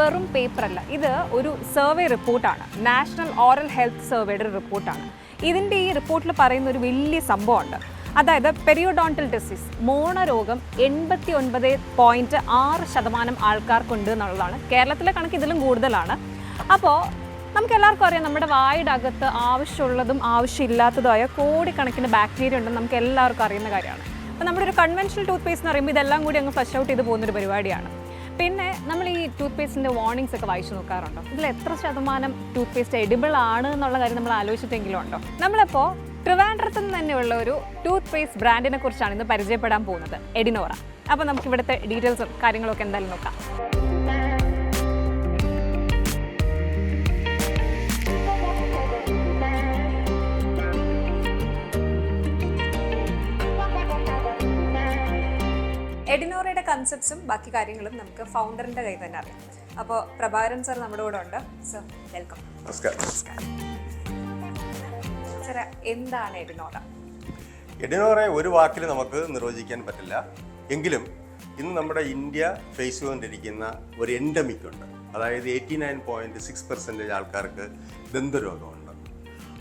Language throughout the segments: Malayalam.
വെറും പേപ്പറല്ല. ഇത് ഒരു സർവേ റിപ്പോർട്ടാണ്. നാഷണൽ ഓറൽ ഹെൽത്ത് സർവേയുടെ ഒരു റിപ്പോർട്ടാണ്. ഇതിന്റെ ഈ റിപ്പോർട്ടിൽ പറയുന്ന ഒരു വലിയ സംഭവമുണ്ട്. അതായത് പെരിയോഡോണ്ടൽ ഡിസീസ് മോണരോഗം എൺപത്തി ഒൻപത് പോയിന്റ് ആറ് ശതമാനം ആൾക്കാർക്കുണ്ട് എന്നുള്ളതാണ്. കേരളത്തിലെ കണക്ക് ഇതിലും കൂടുതലാണ്. അപ്പോൾ നമുക്ക് എല്ലാവർക്കും അറിയാം നമ്മുടെ വായുടെ അകത്ത് ആവശ്യമുള്ളതും ആവശ്യമില്ലാത്തതുമായ കോടിക്കണക്കിന് ബാക്ടീരിയ ഉണ്ടെന്ന് നമുക്ക് എല്ലാവർക്കും അറിയുന്ന കാര്യമാണ്. അപ്പോൾ നമ്മുടെ ഒരു കൺവെൻഷണൽ ടൂത്ത് പേസ്റ്റ് എന്ന് പറയുമ്പോൾ ഇതെല്ലാം കൂടി അങ്ങ് ഫ്ലഷ് ഔട്ട് ചെയ്ത് പോകുന്നൊരു പരിപാടിയാണ്. പിന്നെ നമ്മൾ ഈ ടൂത്ത് പേസ്റ്റിന്റെ വാർണിംഗ്സ് ഒക്കെ വായിച്ചു നോക്കാറുണ്ടോ? ഇതിൽ എത്ര ശതമാനം ടൂത്ത് പേസ്റ്റ് എഡിബിൾ ആണ് എന്നുള്ള കാര്യം നമ്മൾ ആലോചിച്ചിട്ടെങ്കിലും ഉണ്ടോ? നമ്മളിപ്പോൾ ട്രിവാൻഡ്രത്ത് നിന്ന് തന്നെയുള്ള ഒരു ടൂത്ത് പേസ്റ്റ് ബ്രാൻഡിനെ കുറിച്ചാണ് ഇന്ന് പരിചയപ്പെടാൻ പോകുന്നത് എഡിനോറ. അപ്പോൾ നമുക്ക് ഇവിടുത്തെ ഡീറ്റെയിൽസും കാര്യങ്ങളൊക്കെ എന്തായാലും നോക്കാം. എഡിനോറയുടെ കൺസെപ്റ്റ്സും ബാക്കി കാര്യങ്ങളും നമുക്ക് ഫൗണ്ടറിന്റെ കയ്യിൽ തന്നെ അറിയാം. അപ്പോൾ പ്രഭാകരൻ സർ നമ്മുടെ കൂടെ ഉണ്ട്. സർ വെൽക്കം നമസ്കാരം. നമസ്കാരം. സർ എന്താണ് എഡിനോറ? എഡിനോറയെ ഒരു വാക്കിൽ നമുക്ക് നിർവചിക്കാൻ പറ്റില്ല. എങ്കിലും ഇന്ന് നമ്മുടെ ഇന്ത്യ ഫേസ് ചെയ്തുകൊണ്ടിരിക്കുന്ന ഒരു എൻഡമിക് ഉണ്ട്. അതായത് eighty nine point six percentage ആൾക്കാർക്ക് ദന്തരോഗമുണ്ട്.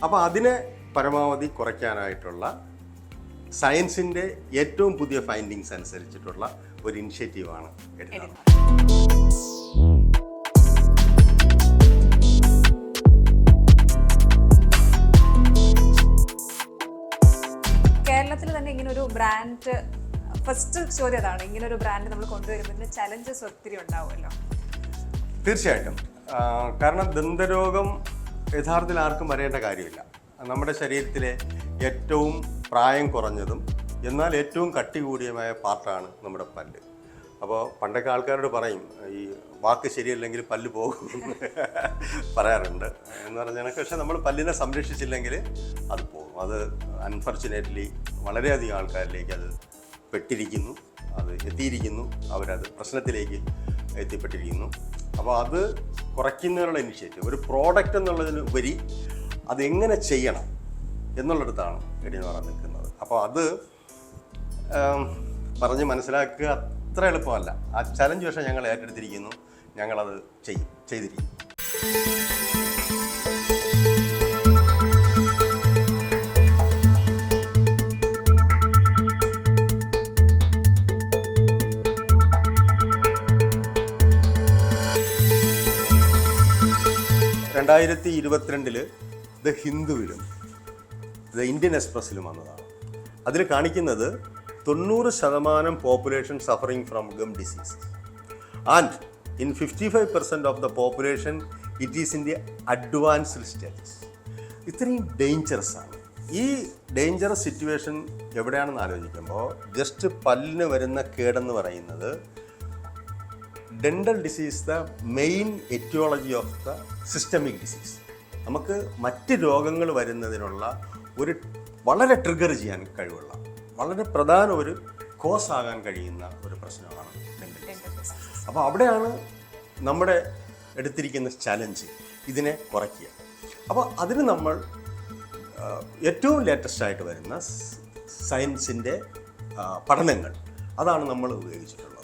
അപ്പോൾ അതിനെ പരമാവധി കുറയ്ക്കാനായിട്ടുള്ള സയൻസിന്റെ ഏറ്റവും പുതിയ ഫൈൻഡിങ്സ് അനുസരിച്ചിട്ടുള്ള ഒരു ഇനിഷ്യേറ്റീവാണ് എടുക്കുന്നത് കേരളത്തിൽ തന്നെ ഇങ്ങനെ ഒരു ബ്രാൻഡ് ഫസ്റ്റ് ചോദ്യം അതാണ്. ഇങ്ങനെ ഒരു ബ്രാൻഡ് നമ്മൾ കൊണ്ടുവരുമ്പോൾ ചലഞ്ചസ് ഒത്തിരി ഉണ്ടാവുമല്ലോ. തീർച്ചയായിട്ടും. കാരണം ദന്തരോഗം യഥാർത്ഥത്തിൽ ആർക്കും വരേണ്ട കാര്യമില്ല. നമ്മുടെ ശരീരത്തിലെ ഏറ്റവും പ്രായം കുറഞ്ഞതും എന്നാൽ ഏറ്റവും കട്ടി കൂടിയമായ പാർട്ടാണ് നമ്മുടെ പല്ല്. അപ്പോൾ പണ്ടൊക്കെ ആൾക്കാരോട് പറയും ഈ വാക്ക് ശരിയല്ലെങ്കിൽ പല്ല് പോകും പറയാറുണ്ട്. എന്ന് പറഞ്ഞാൽ പക്ഷെ നമ്മൾ പല്ലിനെ സംരക്ഷിച്ചില്ലെങ്കിൽ അത് പോകും. അത് അൺഫോർച്ചുനേറ്റ്ലി വളരെയധികം ആൾക്കാരിലേക്ക് അത് പെട്ടിരിക്കുന്നു അത് എത്തിയിരിക്കുന്നു അവരത് പ്രശ്നത്തിലേക്ക് എത്തിപ്പെട്ടിരിക്കുന്നു. അപ്പോൾ അത് കുറയ്ക്കുന്നതിനുള്ള ഇനിഷ്യേറ്റീവ് ഒരു പ്രോഡക്റ്റ് എന്നുള്ളതിന് ഉപരി അതെങ്ങനെ ചെയ്യണം? എന്നുള്ളിടത്താണ് എടിനോറ നിൽക്കുന്നത്. അപ്പോൾ അത് പറഞ്ഞ് മനസ്സിലാക്കുക അത്ര എളുപ്പമല്ല. ആ ചലഞ്ച് പക്ഷേ ഞങ്ങൾ ഏറ്റെടുത്തിരിക്കുന്നു. ഞങ്ങളത് ചെയ്യും ചെയ്തിരിക്കും. രണ്ടായിരത്തി ഇരുപത്തിരണ്ടിൽ ദ ഹിന്ദുവിലും ദ ഇന്ത്യൻ എക്സ്പ്രസ്സിലും വന്നതാണ്. അതിൽ കാണിക്കുന്നത് തൊണ്ണൂറ് ശതമാനം population suffering from gum disease and in fifty five percent of the population it is in the advanced stages ഇത്രയും ഡേഞ്ചറസ് ആണ്. ഈ ഡേഞ്ചറസ് സിറ്റുവേഷൻ എവിടെയാണെന്ന് ആലോചിക്കുമ്പോൾ ജസ്റ്റ് പല്ലിന് വരുന്ന കേടെന്ന് പറയുന്നത് dental disease the main aetiology of the systemic disease നമുക്ക് മറ്റ് രോഗങ്ങൾ വരുന്നതിനുള്ള ഒരു വളരെ ട്രിഗർ ചെയ്യാൻ കഴിവുള്ള വളരെ പ്രധാന ഒരു കോസ് ആകാൻ കഴിയുന്ന ഒരു പ്രശ്നമാണ് അപ്പോൾ അവിടെയാണ് നമ്മുടെ എടുത്തിരിക്കുന്ന ചലഞ്ച് ഇതിനെ കുറയ്ക്കുക. അപ്പോൾ അതിന് നമ്മൾ ഏറ്റവും ലേറ്റസ്റ്റ് ആയിട്ട് വരുന്ന സയൻസിന്റെ പഠനങ്ങൾ അതാണ് നമ്മൾ ഉപയോഗിച്ചിട്ടുള്ളത്.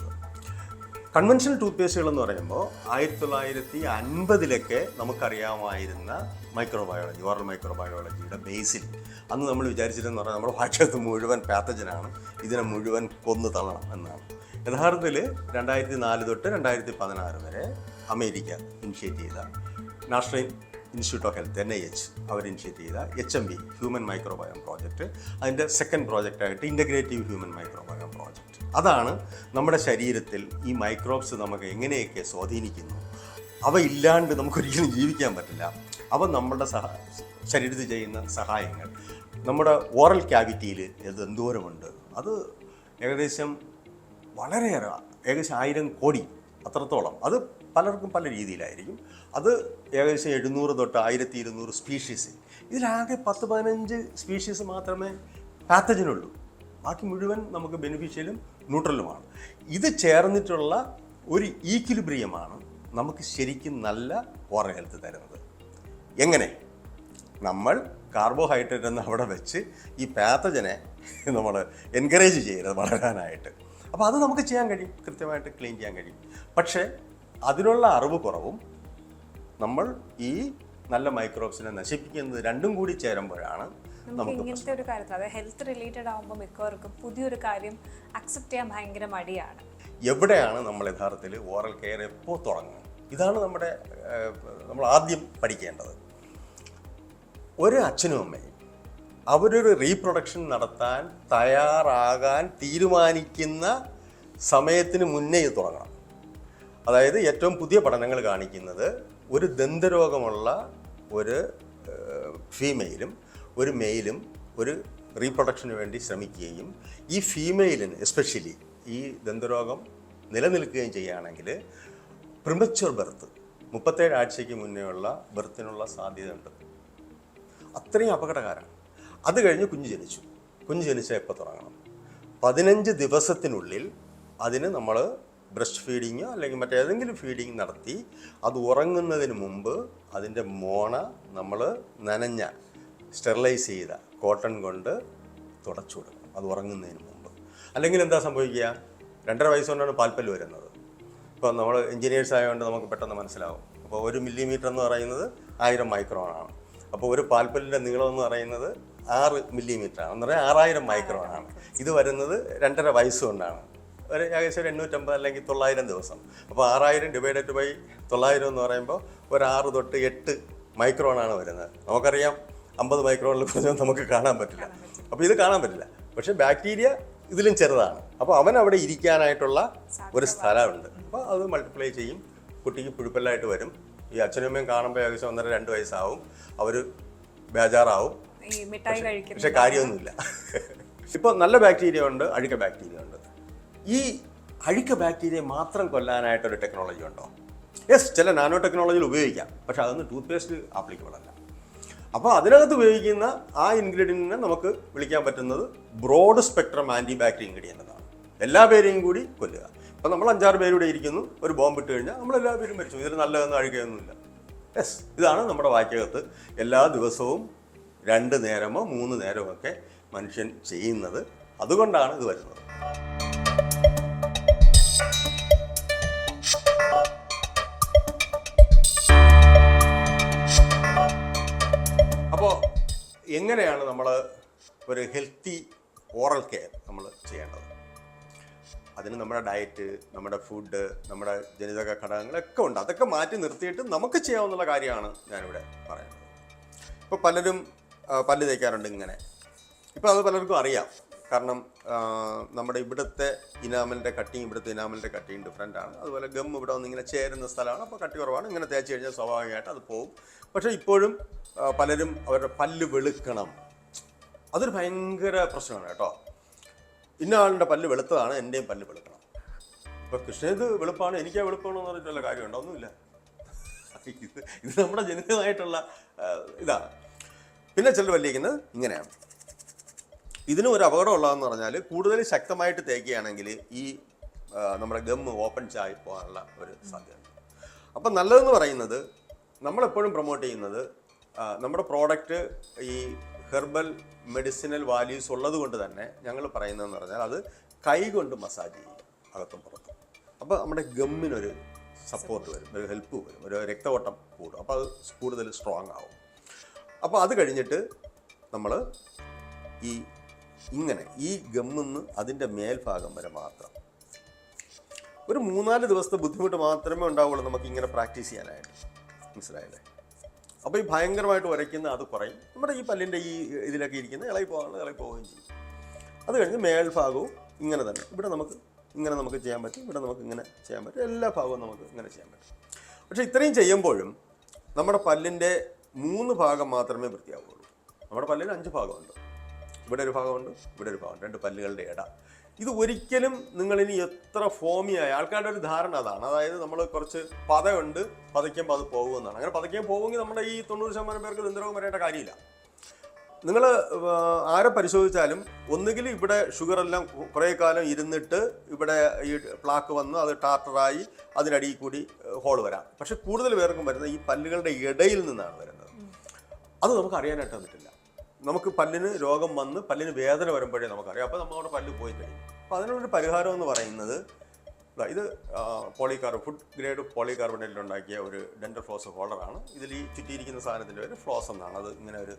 കൺവെൻഷണൽ ടൂത്ത് പേസ്റ്റുകൾ എന്ന് പറയുമ്പോൾ ആയിരത്തി തൊള്ളായിരത്തി അൻപതിലൊക്കെ നമുക്കറിയാമായിരുന്ന മൈക്രോബയോളജി ഓറൽ മൈക്രോബയോളജിയുടെ ബേസിൽ അന്ന് നമ്മൾ വിചാരിച്ചിരുന്നു പറഞ്ഞാൽ നമ്മുടെ ഭാഷത്ത് മുഴുവൻ പാത്തജനാണ് ഇതിനെ മുഴുവൻ കൊന്നു തള്ളണം എന്നാണ്. യഥാർത്ഥത്തിൽ രണ്ടായിരത്തി നാല് തൊട്ട് രണ്ടായിരത്തി പതിനാറ് വരെ അമേരിക്ക ഇനിഷ്യേറ്റ് ചെയ്ത national institute of health N I H our initiate ചെയ്ത H M B human microbiome project അതിന്റെ സെക്കൻഡ് പ്രോജക്റ്റായിട്ട് ഇന്റഗ്രേറ്റീവ് ഹ്യൂമൻ മൈക്രോബയോം പ്രോജക്റ്റ് അതാണ് നമ്മുടെ ശരീരത്തിൽ ഈ മൈക്രോബ്സ് നമുക്ക് എങ്ങനെയൊക്കെ സ്വാധീനിക്കുന്നു അവ ഇല്ലാണ്ട് നമുക്കൊരിക്കലും ജീവിക്കാൻ പറ്റില്ല. അവ നമ്മുടെ സഹ ശരീരത്തിൽ ചെയ്യുന്ന സഹായങ്ങൾ. നമ്മുടെ ഓറൽ ക്യാവിറ്റിയിൽ ഇത് എന്തോരമുണ്ട്. അത് ഏകദേശം വളരെയേറെ ഏകദേശം ആയിരം കോടി അത്രത്തോളം. അത് പലർക്കും പല രീതിയിലായിരിക്കും. അത് ഏകദേശം എഴുന്നൂറ് തൊട്ട് ആയിരത്തി ഇരുന്നൂറ് സ്പീഷീസ്. ഇതിലാകെ പത്ത് പതിനഞ്ച് സ്പീഷീസ് മാത്രമേ പാത്തജനുള്ളൂ. ബാക്കി മുഴുവൻ നമുക്ക് ബെനിഫിഷ്യലും ന്യൂട്രലുമാണ്. ഇത് ചേർന്നിട്ടുള്ള ഒരു ഈക്വിലിബ്രിയമാണ് നമുക്ക് ശരിക്കും നല്ല ഓറൽ ഹെൽത്ത് തരുന്നത്. എങ്ങനെ? നമ്മൾ കാർബോഹൈഡ്രേറ്റ് എന്ന് അവിടെ വെച്ച് ഈ പാത്തജനെ നമ്മൾ എൻകറേജ് ചെയ്യരുത് വളരാനായിട്ട്. അപ്പോൾ അത് നമുക്ക് ചെയ്യാൻ കഴിയും കൃത്യമായിട്ട് ക്ലീൻ ചെയ്യാൻ കഴിയും. പക്ഷേ അതിനുള്ള അറിവ് കുറവും നമ്മൾ ഈ നല്ല മൈക്രോബ്സിനെ നശിപ്പിക്കുന്നത് രണ്ടും കൂടി ചേരുമ്പോഴാണ് നമുക്ക് ഇങ്ങനത്തെ ഒരു കാര്യത്തിൽ അതായത് ഹെൽത്ത് റിലേറ്റഡ് ആകുമ്പോൾ മിക്കവർക്കും പുതിയൊരു കാര്യം അക്സെപ്റ്റ് ചെയ്യാൻ ഭയങ്കര മടിയാണ്. എവിടെയാണ് നമ്മൾ യഥാർത്ഥത്തിൽ ഓറൽ കെയർ എപ്പോൾ തുടങ്ങുന്നത്? ഇതാണ് നമ്മുടെ നമ്മൾ ആദ്യം പഠിക്കേണ്ടത്. ഒരു അച്ഛനും അമ്മയും അവരൊരു റീപ്രൊഡക്ഷൻ നടത്താൻ തയ്യാറാകാൻ തീരുമാനിക്കുന്ന സമയത്തിന് മുന്നേ ഇത് തുടങ്ങണം. അതായത് ഏറ്റവും പുതിയ പഠനങ്ങൾ കാണിക്കുന്നത് ഒരു ദന്തരോഗമുള്ള ഒരു ഫീമെയിലും ഒരു മെയിലും ഒരു റീപ്രൊഡക്ഷന് വേണ്ടി ശ്രമിക്കുകയും ഈ ഫീമെയിലിന് എസ്പെഷ്യലി ഈ ദന്തരോഗം നിലനിൽക്കുകയും ചെയ്യുകയാണെങ്കിൽ പ്രിമച്വർ ബർത്ത് മുപ്പത്തേഴ് ആഴ്ചയ്ക്ക് മുന്നേ ഉള്ള ബർത്തിനുള്ള സാധ്യതയുണ്ട് അത്രയും അപകടകാരാണ്. അത് കഴിഞ്ഞ് കുഞ്ഞ് ജനിച്ചു. കുഞ്ഞ് ജനിച്ചാൽ എപ്പോൾ തുടങ്ങണം? പതിനഞ്ച് ദിവസത്തിനുള്ളിൽ അതിന് നമ്മൾ ബ്രസ്റ്റ് ഫീഡിങ്ങോ അല്ലെങ്കിൽ മറ്റേതെങ്കിലും ഫീഡിങ് നടത്തി അത് ഉറങ്ങുന്നതിന് മുമ്പ് അതിന്റെ മോണ നമ്മൾ നനഞ്ഞ സ്റ്റെറിലൈസ് ചെയ്ത കോട്ടൺ കൊണ്ട് തുടച്ചു കൊടുക്കണം. അത് ഉറങ്ങുന്നതിന് മുമ്പ്. അല്ലെങ്കിൽ എന്താ സംഭവിക്കുക? രണ്ടര വയസ്സുകൊണ്ടാണ് പാൽപ്പല്ല് വരുന്നത്. ഇപ്പോൾ നമ്മൾ എഞ്ചിനീയേഴ്സ് ആയതുകൊണ്ട് നമുക്ക് പെട്ടെന്ന് മനസ്സിലാവും. അപ്പോൾ ഒരു മില്ലിമീറ്റർ എന്ന് പറയുന്നത് ആയിരം മൈക്രോൺ ആണ്. അപ്പോൾ ഒരു പാൽപ്പല്ലിന്റെ നീളം എന്ന് പറയുന്നത് ആറ് മില്ലിമീറ്റർ ആണ്. എന്ന് പറഞ്ഞാൽ ആറായിരം മൈക്രോൺ ആണ്. ഇത് വരുന്നത് രണ്ടര വയസ്സ് കൊണ്ടാണ്. ഒരു ഏകദേശം ഒരു എണ്ണൂറ്റമ്പത് അല്ലെങ്കിൽ തൊള്ളായിരം ദിവസം. അപ്പോൾ ആറായിരം ഡിവൈഡഡ് ബൈ തൊള്ളായിരം എന്ന് പറയുമ്പോൾ ഒരു ആറ് തൊട്ട് എട്ട് മൈക്രോൺ ആണ് വരുന്നത്. നമുക്കറിയാം അമ്പത് മൈക്രോണിൽ കുറഞ്ഞൊന്നും നമുക്ക് കാണാൻ പറ്റില്ല. അപ്പോൾ ഇത് കാണാൻ പറ്റില്ല. പക്ഷേ ബാക്ടീരിയ ഇതിലും ചെറുതാണ്. അപ്പോൾ അവൻ അവിടെ ഇരിക്കാനായിട്ടുള്ള ഒരു സ്ഥലമുണ്ട്. അപ്പോൾ അത് മൾട്ടിപ്ലൈ ചെയ്യും. കുട്ടിക്ക് പുഴുപ്പല്ലായിട്ട് വരും. ഈ അച്ഛനും അമ്മയും കാണുമ്പോൾ ഏകദേശം ഒന്നര രണ്ട് വയസ്സാവും. അവർ ബേജാറാവും. പക്ഷെ കാര്യമൊന്നുമില്ല. ഇപ്പോൾ നല്ല ബാക്ടീരിയ ഉണ്ട് അഴുക്ക ബാക്ടീരിയ ഉണ്ട്. ഈ അഴുക്ക ബാക്ടീരിയ മാത്രം കൊല്ലാനായിട്ടൊരു ടെക്നോളജി ഉണ്ടോ? യെസ് ചില നാനോ ടെക്നോളജിയിൽ ഉപയോഗിക്കാം. പക്ഷെ അതൊന്നും ടൂത്ത് പേസ്റ്റ് ആപ്ലിക്കബിൾ അല്ല. അപ്പോൾ അതിനകത്ത് ഉപയോഗിക്കുന്ന ആ ഇൻഗ്രീഡിയന്റിനെ നമുക്ക് വിളിക്കാൻ പറ്റുന്നത് broad spectrum anti bacteria ingredient എന്നാണ്. എല്ലാ പേരെയും കൂടി കൊല്ലുക. അപ്പോൾ നമ്മൾ അഞ്ചാറ് പേരുടെ ഇരിക്കുന്നു. ഒരു ബോംബ് ഇട്ട് കഴിഞ്ഞാൽ പേരും മരിച്ചു. ഇതിൽ നല്ലതെന്ന് അഴുകയൊന്നുമില്ല. യെസ് ഇതാണ് നമ്മുടെ വാക്യകത്ത് എല്ലാ ദിവസവും രണ്ട് നേരമോ മൂന്ന് നേരമോ ഒക്കെ മനുഷ്യൻ ചെയ്യുന്നത്. അതുകൊണ്ടാണ് ഇത് വരുന്നത്. അപ്പോൾ എങ്ങനെയാണ് നമ്മൾ ഒരു ഹെൽത്തി ഓറൽ കെയർ നമ്മൾ ചെയ്യേണ്ടത്? അതിന് നമ്മുടെ ഡയറ്റ് നമ്മുടെ ഫുഡ് നമ്മുടെ ജനിതക ഘടകങ്ങളൊക്കെ ഉണ്ട്. അതൊക്കെ മാറ്റി നിർത്തിയിട്ട് നമുക്ക് ചെയ്യാവുന്ന കാര്യമാണ് ഞാനിവിടെ പറയുന്നത്. ഇപ്പോൾ പലരും പല്ല് തേക്കാറുണ്ട് ഇങ്ങനെ. ഇപ്പോൾ അത് പലർക്കും അറിയാം. കാരണം നമ്മുടെ ഇവിടുത്തെ ഇനാമലിന്റെ കട്ടിങ് ഇവിടുത്തെ ഇനാമലിന്റെ കട്ടിങ് ഡിഫറെന്റ് ആണ്. അതുപോലെ ഗം ഇവിടെ വന്ന് ഇങ്ങനെ ചേരുന്ന സ്ഥലമാണ്. അപ്പോൾ കട്ടി കുറവാണ്. ഇങ്ങനെ തേച്ച് കഴിഞ്ഞാൽ സ്വാഭാവികമായിട്ട് അത് പോകും പക്ഷേ ഇപ്പോഴും പലരും അവരുടെ പല്ല് വെളുക്കണം. അതൊരു ഭയങ്കര പ്രശ്നമാണ് കേട്ടോ. ഇന്ന ആളുടെ പല്ല് വെളുത്തതാണ് എന്റെയും പല്ല് വെളുക്കണം. ഇപ്പോൾ കൃഷ്ണത് വെളുപ്പാണ് എനിക്കാ വെളുപ്പാണോ എന്ന് പറഞ്ഞിട്ടുള്ള കാര്യമുണ്ടോ? ഒന്നുമില്ല. ഇത് നമ്മുടെ ജനിതമായിട്ടുള്ള ഇതാണ് പിന്നെ ചിലർ വലിയിരിക്കുന്നത് ഇങ്ങനെയാണ്. ഇതിനും ഒരു അപകടം ഉള്ളതെന്ന് പറഞ്ഞാൽ കൂടുതൽ ശക്തമായിട്ട് തേക്കുകയാണെങ്കിൽ ഈ നമ്മുടെ ഗം ഓപ്പൺ ചായ് പോകാനുള്ള ഒരു സാധ്യത. അപ്പം നല്ലതെന്ന് പറയുന്നത് നമ്മളെപ്പോഴും പ്രൊമോട്ട് ചെയ്യുന്നത് നമ്മുടെ പ്രോഡക്റ്റ് ഈ ഹെർബൽ മെഡിസിനൽ വാല്യൂസ് ഉള്ളത് കൊണ്ട് തന്നെ ഞങ്ങൾ പറയുന്നതെന്ന് പറഞ്ഞാൽ അത് കൈ കൊണ്ട് മസാജ് ചെയ്യും. അകത്തും പുറത്തും. അപ്പോൾ നമ്മുടെ ഗമ്മിനൊരു സപ്പോർട്ട് വരും ഒരു ഹെൽപ്പ് വരും ഒരു രക്തഓട്ടം കൂടും. അപ്പോൾ അത് കൂടുതൽ സ്ട്രോങ് ആവും. അപ്പോൾ അത് കഴിഞ്ഞിട്ട് നമ്മൾ ഈ ഇങ്ങനെ ഈ ഗമ്മിന്ന് അതിന്റെ മേൽഭാഗം വരെ മാത്രം. ഒരു മൂന്നാൽ ദിവസത്തെ ബുദ്ധിമുട്ട് മാത്രമേ ഉണ്ടാവുള്ളൂ നമുക്ക് ഇങ്ങനെ പ്രാക്ടീസ് ചെയ്യാനായിട്ട്. മനസ്സിലായില്ലേ? അപ്പോൾ ഈ ഭയങ്കരമായിട്ട് ഉരയ്ക്കുന്ന അത് കുറയും. നമ്മുടെ ഈ പല്ലിന്റെ ഈ ഇതിലൊക്കെ ഇരിക്കുന്ന ഇളകി പോകാനുള്ള ഇളകി പോവുകയും ചെയ്യും. അത് കഴിഞ്ഞ് മേൽഭാഗവും ഇങ്ങനെ തന്നെ. ഇവിടെ നമുക്ക് ഇങ്ങനെ നമുക്ക് ചെയ്യാൻ പറ്റും ഇവിടെ നമുക്ക് ഇങ്ങനെ ചെയ്യാൻ പറ്റും. എല്ലാ ഭാഗവും നമുക്ക് ഇങ്ങനെ ചെയ്യാൻ പറ്റും. പക്ഷേ ഇത്രയും ചെയ്യുമ്പോഴും നമ്മുടെ പല്ലിന്റെ മൂന്ന് ഭാഗം മാത്രമേ വൃത്തിയാവുള്ളൂ നമ്മുടെ പല്ലിന് അഞ്ച് ഭാഗമുണ്ട്. ഇവിടെ ഒരു ഭാഗമുണ്ട് ഇവിടെ ഒരു ഭാഗമുണ്ട്. രണ്ട് പല്ലുകളുടെ ഇട. ഇത് ഒരിക്കലും നിങ്ങൾ നിങ്ങളിനി എത്ര ഫോമിയായ? ആൾക്കാരുടെ ഒരു ധാരണ അതാണ്. അതായത് നമ്മൾ കുറച്ച് പതയുണ്ട് പതയ്ക്കുമ്പോൾ അത് പോകുമെന്നാണ്. അങ്ങനെ പതയ്ക്കാൻ പോകുമെങ്കിൽ നമ്മുടെ ഈ തൊണ്ണൂറ് ശതമാനം പേർക്ക് ദന്തരോഗം വരേണ്ട കാര്യമില്ല. നിങ്ങൾ ആരെ പരിശോധിച്ചാലും ഒന്നുകിൽ ഇവിടെ ഷുഗർ എല്ലാം കുറേ കാലം ഇരുന്നിട്ട് ഇവിടെ ഈ പ്ലാക്ക് വന്ന് അത് ടാർട്ടറായി അതിനടിയിൽ കൂടി ഹോൾ വരാം. പക്ഷെ കൂടുതൽ പേർക്കും വരുന്നത് ഈ പല്ലുകളുടെ ഇടയിൽ നിന്നാണ് വരുന്നത്. അത് നമുക്ക് അറിയാനായിട്ട് പറ്റില്ല നമുക്ക് പല്ലിന് രോഗം വന്ന് പല്ലിന് വേദന വരുമ്പോഴേ നമുക്കറിയാം. അപ്പോൾ നമ്മുടെ പല്ല് പോയി കഴിയും അപ്പോൾ അതിനുള്ളൊരു പരിഹാരം എന്ന് പറയുന്നത് ഇത് പോളികാർബ് ഫുഡ് ഗ്രേഡ് പോളികാർബണേറ്റിൽ ഉണ്ടാക്കിയ ഒരു ഡെൻഡർ ഫ്ലോസ് ഹോൾഡറാണ് ഇതിൽ ഈ ചുറ്റിയിരിക്കുന്ന സാധനത്തിന്റെ പേര് ഫ്ലോസ് എന്നാണ്. അത് ഇങ്ങനെ ഒരു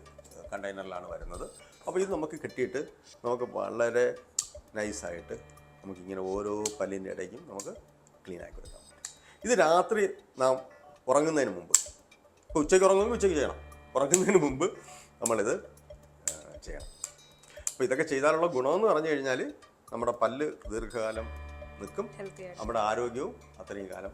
കണ്ടെയ്നറിലാണ് വരുന്നത്. അപ്പോൾ ഇത് നമുക്ക് കിട്ടിയിട്ട് നമുക്ക് വളരെ നൈസായിട്ട് നമുക്കിങ്ങനെ ഓരോ പല്ലിന്റെ ഇടയ്ക്കും നമുക്ക് ക്ലീൻ ആക്കി കൊടുക്കാം ഇത് രാത്രി നാം ഉറങ്ങുന്നതിന് മുമ്പ്. ഇപ്പോൾ ഉച്ചയ്ക്ക് ഉറങ്ങുമെങ്കിൽ ഉച്ചയ്ക്ക് ചെയ്യണം. ഉറങ്ങുന്നതിന് മുമ്പ് നമ്മളിത് ചെയ്യണം അപ്പോൾ ഇതൊക്കെ ചെയ്താലുള്ള ഗുണമെന്ന് പറഞ്ഞു കഴിഞ്ഞാൽ നമ്മുടെ പല്ല് ദീർഘകാലം നിൽക്കും. നമ്മുടെ ആരോഗ്യവും അത്രയും കാലം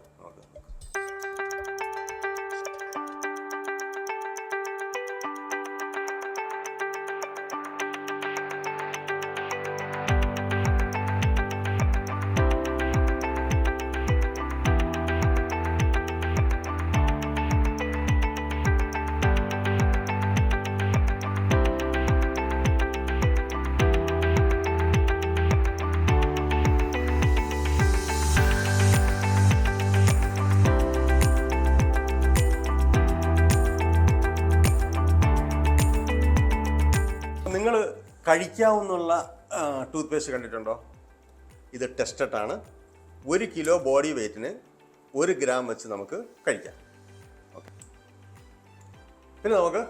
കഴിക്കാവുന്നുള്ള ടൂത്ത് പേസ്റ്റ് കണ്ടിട്ടുണ്ടോ? ഇത് ടെസ്റ്റഡ് ആണ്. ഒരു കിലോ ബോഡി വെയ്റ്റിന് ഒരു ഗ്രാം വെച്ച് നമുക്ക് കഴിക്കാം. ഓക്കെ പിന്നെ നമുക്ക്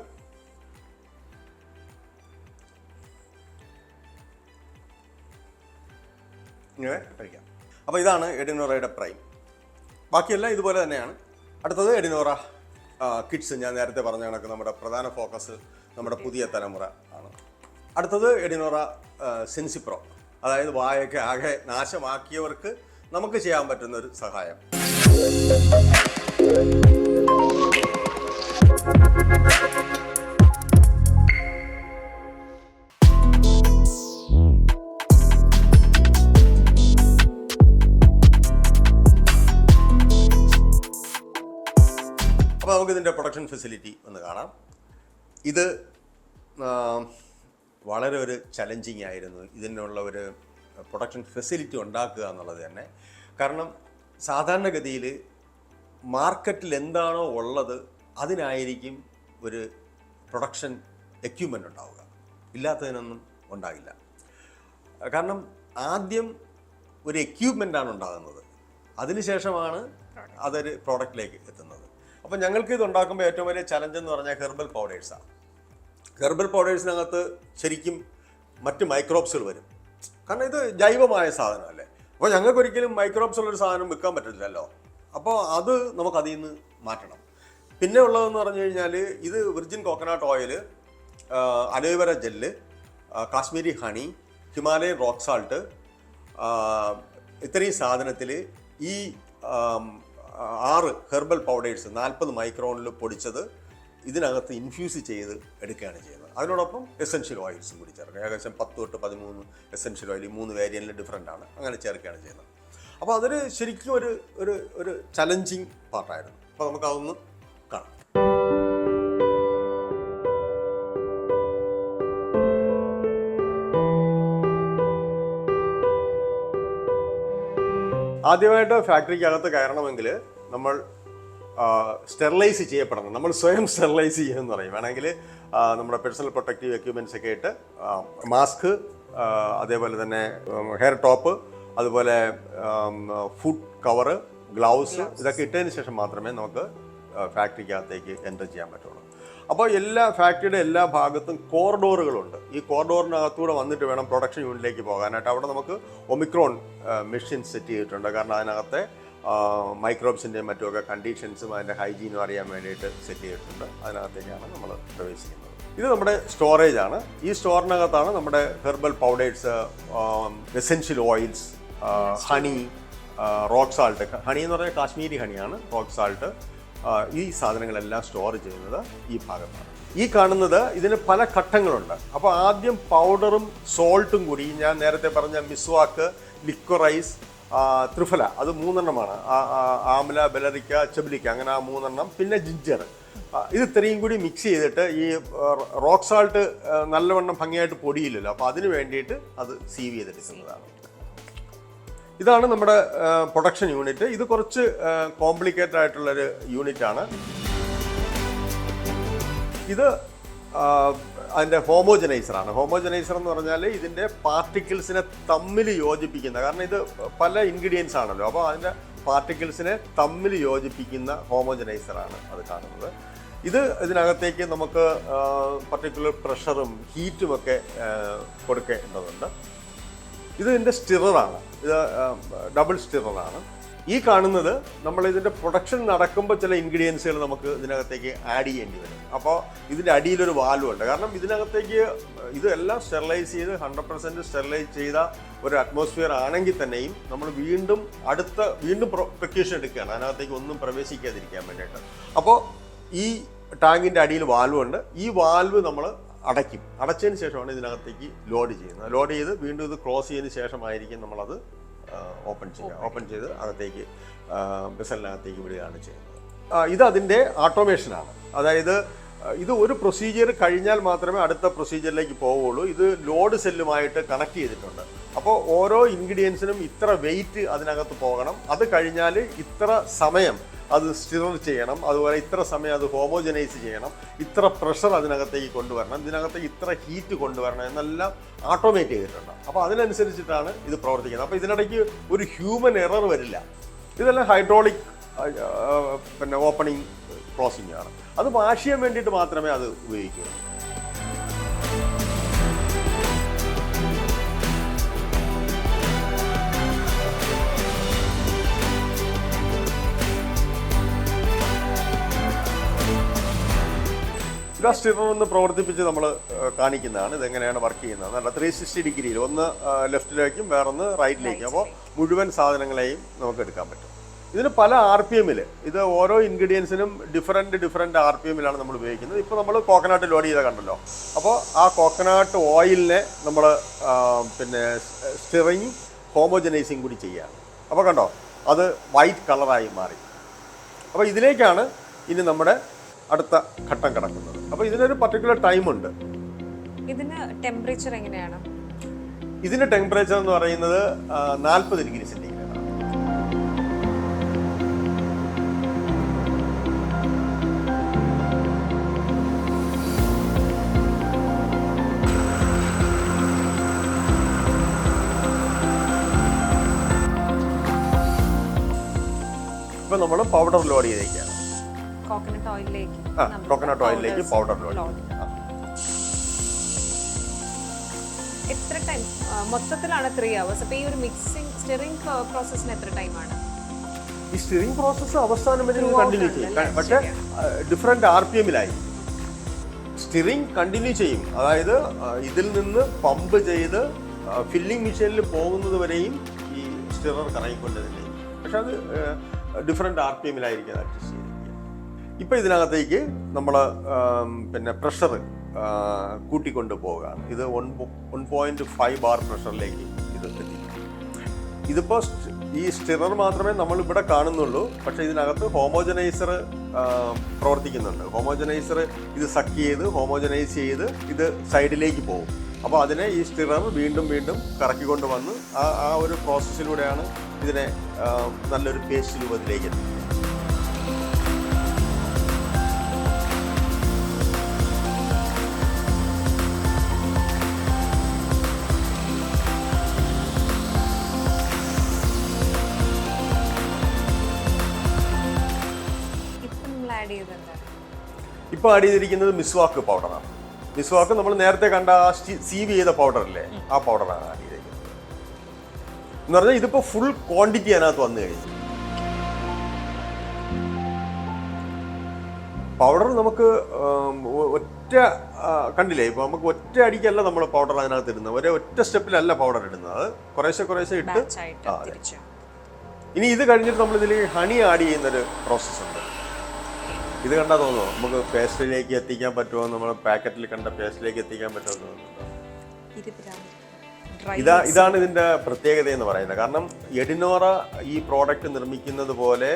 ഇങ്ങനെ കഴിക്കാം. അപ്പോൾ ഇതാണ് എഡിനോറയുടെ പ്രൈം ബാക്കിയെല്ലാം ഇതുപോലെ തന്നെയാണ്. അടുത്തത് എഡിനോറ കിഡ്സ് ഞാൻ നേരത്തെ പറഞ്ഞ കണക്ക് നമ്മുടെ പ്രധാന ഫോക്കസ് നമ്മുടെ പുതിയ തലമുറ. അടുത്തത് എഡിനോറ സെൻസിപ്രോ. അതായത് വായൊക്കെ ആകെ നാശമാക്കിയവർക്ക് നമുക്ക് ചെയ്യാൻ പറ്റുന്ന ഒരു സഹായം. അപ്പോൾ നമുക്കിതിന്റെ പ്രൊഡക്ഷൻ ഫെസിലിറ്റി ഒന്ന് കാണാം. ഇത് വളരെ ഒരു ചലഞ്ചിങ് ആയിരുന്നു. ഇതിനുള്ള ഒരു പ്രൊഡക്ഷൻ ഫെസിലിറ്റി ഉണ്ടാക്കുക എന്നുള്ളത് തന്നെ. കാരണം സാധാരണഗതിയിൽ മാർക്കറ്റിൽ എന്താണോ ഉള്ളത് അതിനായിരിക്കും ഒരു പ്രൊഡക്ഷൻ എക്യുപ്മെന്റ് ഉണ്ടാവുക. ഇല്ലാത്തതിനൊന്നും ഉണ്ടാകില്ല കാരണം ആദ്യം ഒരു എക്യുപ്മെന്റാണ് ആണ് ഉണ്ടാകുന്നത്. അതിനുശേഷമാണ് അതൊരു പ്രോഡക്റ്റിലേക്ക് എത്തുന്നത്. അപ്പോൾ ഞങ്ങൾക്ക് ഇത് ഉണ്ടാക്കുമ്പോൾ ഏറ്റവും വലിയ ചലഞ്ച് എന്ന് പറഞ്ഞാൽ ഹെർബൽ പൗഡേഴ്സാണ് ഹെർബൽ പൗഡേഴ്സിനകത്ത് ശരിക്കും മറ്റ് മൈക്രോബ്സുകൾ വരും. കാരണം ഇത് ജൈവമായ സാധനമല്ലേ? അപ്പോൾ ഞങ്ങൾക്ക് ഒരിക്കലും മൈക്രോബ്സ് ഉള്ളൊരു സാധനം വിൽക്കാൻ പറ്റില്ലല്ലോ അപ്പോൾ അത് നമുക്ക് അതിൽ നിന്ന് മാറ്റണം. പിന്നെ ഉള്ളതെന്ന് പറഞ്ഞു കഴിഞ്ഞാൽ ഇത് virgin coconut oil aloe vera gel Kashmiri honey Himalayan rock salt ഇത്രയും സാധനത്തിൽ ഈ ആറ് ഹെർബൽ പൗഡേഴ്സ് നാൽപ്പത് മൈക്രോണിൽ പൊടിച്ചത് ഇതിനകത്ത് ഇൻഫ്യൂസ് ചെയ്ത് എടുക്കുകയാണ് ചെയ്യുന്നത്. അതിനോടൊപ്പം എസെൻഷ്യൽ ഓയിൽസും കൂടി ചേർക്കുക. ഏകദേശം പത്ത് തൊട്ട് പതിമൂന്ന് എസെൻഷ്യൽ ഓയിൽ മൂന്ന് വേരിയന്റിൽ ഡിഫറെന്റ് ആണ്. അങ്ങനെ ചേർക്കുകയാണ് ചെയ്യുന്നത്. അപ്പോൾ അതൊരു ശരിക്കും ഒരു ഒരു ഒരു ചലഞ്ചിങ് പാർട്ടായിരുന്നു അപ്പോൾ നമുക്ക് അതൊന്ന് കാണാം. ആദ്യമായിട്ട് ഫാക്ടറിക്കകത്ത് കയറണമെങ്കിൽ നമ്മൾ സ്റ്റെറിലൈസ് ചെയ്യപ്പെടണം. നമ്മൾ സ്വയം സ്റ്റെറിലൈസ് ചെയ്യുമെന്ന് പറയും. വേണമെങ്കിൽ നമ്മുടെ പേഴ്സണൽ പ്രൊട്ടക്റ്റീവ് എക്യുപ്മെന്റ്സ് ഒക്കെ ഇട്ട് മാസ്ക് അതേപോലെ തന്നെ ഹെയർ ടോപ്പ് അതുപോലെ ഫുഡ് കവറ് ഗ്ലൗസ് ഇതൊക്കെ ഇട്ടതിന് ശേഷം മാത്രമേ നമുക്ക് ഫാക്ടറിക്കകത്തേക്ക് എന്റർ ചെയ്യാൻ പറ്റുള്ളൂ. അപ്പോൾ എല്ലാ ഫാക്ടറിയുടെ എല്ലാ ഭാഗത്തും കോറിഡോറുകളുണ്ട് ഈ കോറിഡോറിനകത്തൂടെ വന്നിട്ട് വേണം പ്രൊഡക്ഷൻ യൂണിറ്റിലേക്ക് പോകാനായിട്ട്. അവിടെ നമുക്ക് ഒമിക്രോൺ മെഷീൻ സെറ്റ് ചെയ്തിട്ടുണ്ട്. കാരണം അതിനകത്തെ മൈക്രോബ്സിന്റെയും മറ്റുമൊക്കെ കണ്ടീഷൻസും അതിന്റെ ഹൈജീനും അറിയാൻ വേണ്ടിയിട്ട് സെറ്റ് ചെയ്തിട്ടുണ്ട്. അതിനകത്തേക്കാണ് നമ്മൾ പ്രവേശിക്കുന്നത്. ഇത് നമ്മുടെ സ്റ്റോറേജ് ആണ്. ഈ സ്റ്റോറിനകത്താണ് നമ്മുടെ herbal powders essential oils honey rock salt honey എന്ന് പറഞ്ഞാൽ കാശ്മീരി ഹണിയാണ് റോക്ക് സാൾട്ട് ഈ സാധനങ്ങളെല്ലാം സ്റ്റോർ ചെയ്യുന്നത് ഈ ഭാഗത്താണ്. ഈ കാണുന്നത് ഇതിന് പല ഘട്ടങ്ങളുണ്ട്. അപ്പോൾ ആദ്യം പൗഡറും സോൾട്ടും കൂടി ഞാൻ നേരത്തെ പറഞ്ഞ മിസ്വാക്ക് ലിക്വറൈസ് ത്രിഫല അത് മൂന്നെണ്ണമാണ്. ആംല ബലറിക്ക ചെബിലിക്ക അങ്ങനെ ആ മൂന്നെണ്ണം പിന്നെ ജിഞ്ചർ. ഇത് ഇത്രയും കൂടി മിക്സ് ചെയ്തിട്ട് ഈ റോക്ക് സാൾട്ട് നല്ലവണ്ണം ഭംഗിയായിട്ട് പൊടിയില്ലല്ലോ. അപ്പോൾ അതിന് വേണ്ടിയിട്ട് അത് സീവ് ചെയ്തെടുക്കുന്നതാണ്. ഇതാണ് നമ്മുടെ പ്രൊഡക്ഷൻ യൂണിറ്റ് ഇത് കുറച്ച് കോംപ്ലിക്കേറ്റഡ് ആയിട്ടുള്ളൊരു യൂണിറ്റാണ് ഇത് അതിന്റെ ഹോമോജനൈസറാണ്. ഹോമോജനൈസർ എന്ന് പറഞ്ഞാൽ ഇതിന്റെ പാർട്ടിക്കിൾസിനെ തമ്മിൽ യോജിപ്പിക്കുന്ന കാരണം ഇത് പല ഇൻഗ്രീഡിയൻസ് ആണല്ലോ അപ്പോൾ അതിന്റെ പാർട്ടിക്കിൾസിനെ തമ്മിൽ യോജിപ്പിക്കുന്ന ഹോമോജനൈസറാണ് അത് കാണുന്നത്. ഇത് ഇതിനകത്തേക്ക് നമുക്ക് പർട്ടിക്കുലർ പ്രഷറും ഹീറ്റും ഒക്കെ കൊടുക്കേണ്ടതുണ്ട്. ഇത് ഇതിന്റെ സ്റ്റിററാണ് ഇത് ഡബിൾ സ്റ്റിററാണ് ഈ കാണുന്നത് നമ്മൾ ഇതിന്റെ പ്രൊഡക്ഷൻ നടക്കുമ്പോൾ ചില ഇൻഗ്രീഡിയൻസുകൾ നമുക്ക് ഇതിനകത്തേക്ക് ആഡ് ചെയ്യേണ്ടി വരും. അപ്പോൾ ഇതിന്റെ അടിയിലൊരു വാൽവ് ഉണ്ട്. കാരണം ഇതിനകത്തേക്ക് ഇതെല്ലാം സ്റ്റെറിലൈസ് ചെയ്ത് ഹൺഡ്രഡ് പെർസെന്റ് സ്റ്റെറിലൈസ് ചെയ്ത ഒരു അറ്റ്മോസ്ഫിയർ ആണെങ്കിൽ തന്നെയും നമ്മൾ വീണ്ടും അടുത്ത വീണ്ടും പ്രൊക്യൂഷൻ എടുക്കുകയാണ്. അതിനകത്തേക്ക് ഒന്നും പ്രവേശിക്കാതിരിക്കാൻ വേണ്ടിയിട്ട്. അപ്പോൾ ഈ ടാങ്കിന്റെ അടിയിൽ വാൽവ് ഉണ്ട്. ഈ വാൽവ് നമ്മൾ അടയ്ക്കും. അടച്ചതിന് ശേഷമാണ് ഇതിനകത്തേക്ക് ലോഡ് ചെയ്യുന്നത്. ലോഡ് ചെയ്ത് വീണ്ടും ഇത് ക്ലോസ് ചെയ്തതിന് ശേഷമായിരിക്കും നമ്മളത് ഓപ്പൺ ചെയ്യുക ഓപ്പൺ ചെയ്ത് അകത്തേക്ക് ബിസലിനകത്തേക്ക് വിടുകയാണ് ചെയ്യുന്നത്. ഇത് അതിന്റെ ഓട്ടോമേഷനാണ് അതായത് ഇത് ഒരു പ്രൊസീജിയർ കഴിഞ്ഞാൽ മാത്രമേ അടുത്ത പ്രൊസീജിയറിലേക്ക് പോവുകയുള്ളൂ. ഇത് ലോഡ് സെല്ലുമായിട്ട് കണക്ട് ചെയ്തിട്ടുണ്ട്. അപ്പോൾ ഓരോ ഇൻഗ്രീഡിയൻസിനും ഇത്ര വെയിറ്റ് അതിനകത്ത് പോകണം. അത് കഴിഞ്ഞാൽ ഇത്ര സമയം അത് സ്റ്റിറർ ചെയ്യണം. അതുപോലെ ഇത്ര സമയം അത് ഹോമോജനൈസ് ചെയ്യണം. ഇത്ര പ്രഷർ അതിനകത്തേക്ക് കൊണ്ടുവരണം. ഇതിനകത്തേക്ക് ഇത്ര ഹീറ്റ് കൊണ്ടുവരണം. എന്നെല്ലാം ഓട്ടോമേറ്റ് ചെയ്തിട്ടുണ്ട്. അപ്പോൾ അതിനനുസരിച്ചിട്ടാണ് ഇത് പ്രവർത്തിക്കുന്നത്. അപ്പോൾ ഇതിനിടയ്ക്ക് ഒരു ഹ്യൂമൻ എറർ വരില്ല. ഇതെല്ലാം ഹൈഡ്രോളിക് പിന്നെ ഓപ്പണിംഗ് ക്ലോസിംഗ് ആണ്. അത് വാഷ് ചെയ്യാൻ വേണ്ടിയിട്ട് മാത്രമേ അത് ഉപയോഗിക്കൂ ഇതാ നിന്ന് ഒന്ന് പ്രവർത്തിപ്പിച്ച് നമ്മൾ കാണിക്കുന്നതാണ്. ഇതെങ്ങനെയാണ് വർക്ക് ചെയ്യുന്നത്? നല്ല ത്രീ സിക്സ്റ്റി ഡിഗ്രിയിൽ ഒന്ന് ലെഫ്റ്റിലേക്കും വേറൊന്ന് റൈറ്റിലേക്കും അപ്പോൾ മുഴുവൻ സാധനങ്ങളെയും നമുക്ക് എടുക്കാൻ പറ്റും. ഇതിന് പല ആർ പി എമ്മിൽ ഇത് ഓരോ ഇൻഗ്രീഡിയൻസിനും ഡിഫറെന്റ് ഡിഫറെന്റ് ആർ പി എമ്മിലാണ് നമ്മൾ ഉപയോഗിക്കുന്നത്. ഇപ്പോൾ നമ്മൾ കോക്കനട്ട് ലോഡ് ചെയ്ത കണ്ടല്ലോ. അപ്പോൾ ആ കോക്കനട്ട് ഓയിലിനെ നമ്മൾ പിന്നെ സ്റ്റിറിങ് ഹോമോജനൈസിങ് കൂടി ചെയ്യുകയാണ് അപ്പോൾ കണ്ടോ? അത് വൈറ്റ് കളറായി മാറി. അപ്പോൾ ഇതിലേക്കാണ് ഇനി നമ്മുടെ അടുത്ത ഘട്ടം കിടക്കുന്നത്. അപ്പോൾ ഇതിനൊരു പർട്ടിക്കുലർ ടൈം ഉണ്ട്. ഇതിന് ടെമ്പറേച്ചർ എങ്ങനെയാണ്? ഇതിന്റെ ടെമ്പറേച്ചർ എന്ന് പറയുന്നത് നാൽപ്പത് ഡിഗ്രി സെന്റിഗ്രേഡ് ആണ്. ഇപ്പൊ നമ്മൾ പൗഡർ ലോഡ് ചെയ്തേക്കാണ്. ഓയിലിലേക്ക് ആ കോക്കനട്ട് ഓയിലിലേക്ക് പൗഡർ എത്ര ടൈം മൊത്തത്തിലാണ് ത്രീ അവേഴ്സ് അപ്പോൾ ഈ ഒരു മിക്സിംഗ് സ്റ്റിറിംഗ് പ്രോസസ്സിന് എത്ര ടൈമാണ് ഈ സ്റ്റിറിംഗ് പ്രോസസ്സ് അവസാനം വരെ Throughout കണ്ടിന്യൂ ചെയ്യും. പക്ഷേ ഡിഫറെന്റ് ആർ പി എമ്മിലായി സ്റ്റിറിംഗ് കണ്ടിന്യൂ ചെയ്യും. അതായത് ഇതിൽ നിന്ന് പമ്പ് ചെയ്ത് ഫില്ലിംഗ് മെഷീനിൽ പോകുന്നത് വരെയും ഈ സ്റ്റിറർ കറങ്ങിക്കൊണ്ട് തന്നെ പക്ഷെ അത് ഡിഫറെന്റ് ആർ പി എമ്മിലായിരിക്കും അഡ്ജസ്റ്റ് ചെയ്തിരിക്കുക ഇപ്പം ഇതിനകത്തേക്ക് നമ്മൾ പിന്നെ പ്രഷർ കൂട്ടിക്കൊണ്ട് പോവുകയാണ്. ഇത് one one point five bar പ്രഷറിലേക്ക് ഇത് എത്തി ഇതിപ്പോൾ ഈ സ്റ്റിറർ മാത്രമേ നമ്മൾ ഇവിടെ കാണുന്നുള്ളൂ. പക്ഷേ ഇതിനകത്ത് ഹോമോജനൈസർ പ്രവർത്തിക്കുന്നുണ്ട്. ഹോമോജനൈസർ ഇത് സക്ക് ചെയ്ത് ഹോമോജനൈസ് ചെയ്ത് ഇത് സൈഡിലേക്ക് പോകും. അപ്പോൾ അതിനെ ഈ സ്റ്റിറർ വീണ്ടും വീണ്ടും കറക്കിക്കൊണ്ട് വന്ന് ആ ആ ഒരു പ്രോസസ്സിലൂടെയാണ് ഇതിനെ നല്ലൊരു പേസ്റ്റ് രൂപത്തിലേക്ക് എത്തുന്നത് ഇപ്പോൾ ആഡ് ചെയ്തിരിക്കുന്നത് മിസ്വാക്ക് പൗഡറാണ് മിസ്വാക്ക് നമ്മൾ നേരത്തെ കണ്ട ആ സീവ് ചെയ്ത പൗഡറില്ലേ ആ പൗഡറാണ് ആഡ് ചെയ്തിരിക്കുന്നത്. എന്ന് പറഞ്ഞാൽ ഇതിപ്പോൾ ഫുൾ ക്വാണ്ടിറ്റി അതിനകത്ത് വന്നു കഴിഞ്ഞു. പൗഡർ നമുക്ക് ഒറ്റ കണ്ടില്ലേ? ഇപ്പോൾ നമുക്ക് ഒറ്റ അടിക്കല്ല നമ്മൾ പൗഡർ അതിനകത്ത് ഇടുന്നത്. ഒരേ ഒറ്റ സ്റ്റെപ്പിലല്ല പൗഡർ ഇടുന്നത്. കുറേശ്ശെ കുറേശ്ശെ ഇട്ട് ഇനി ഇത് കഴിഞ്ഞിട്ട് നമ്മൾ ഇതിൽ ഹണി ആഡ് ചെയ്യുന്നൊരു പ്രോസസ്സ് ഉണ്ട്. ഇത് കണ്ടാൽ തോന്നുന്നു നമുക്ക് പേസ്റ്റിലേക്ക് എത്തിക്കാൻ പറ്റുമോ? നമ്മൾ പാക്കറ്റിൽ കണ്ട പേസ്റ്റിലേക്ക് എത്തിക്കാൻ പറ്റുമോ എന്ന് തോന്നുന്നുണ്ടോ ഇതാ ഇതാണ് ഇതിന്റെ പ്രത്യേകത എന്ന് പറയുന്നത്. കാരണം എഡിനോറ ഈ പ്രോഡക്റ്റ് നിർമ്മിക്കുന്നത് പോലെ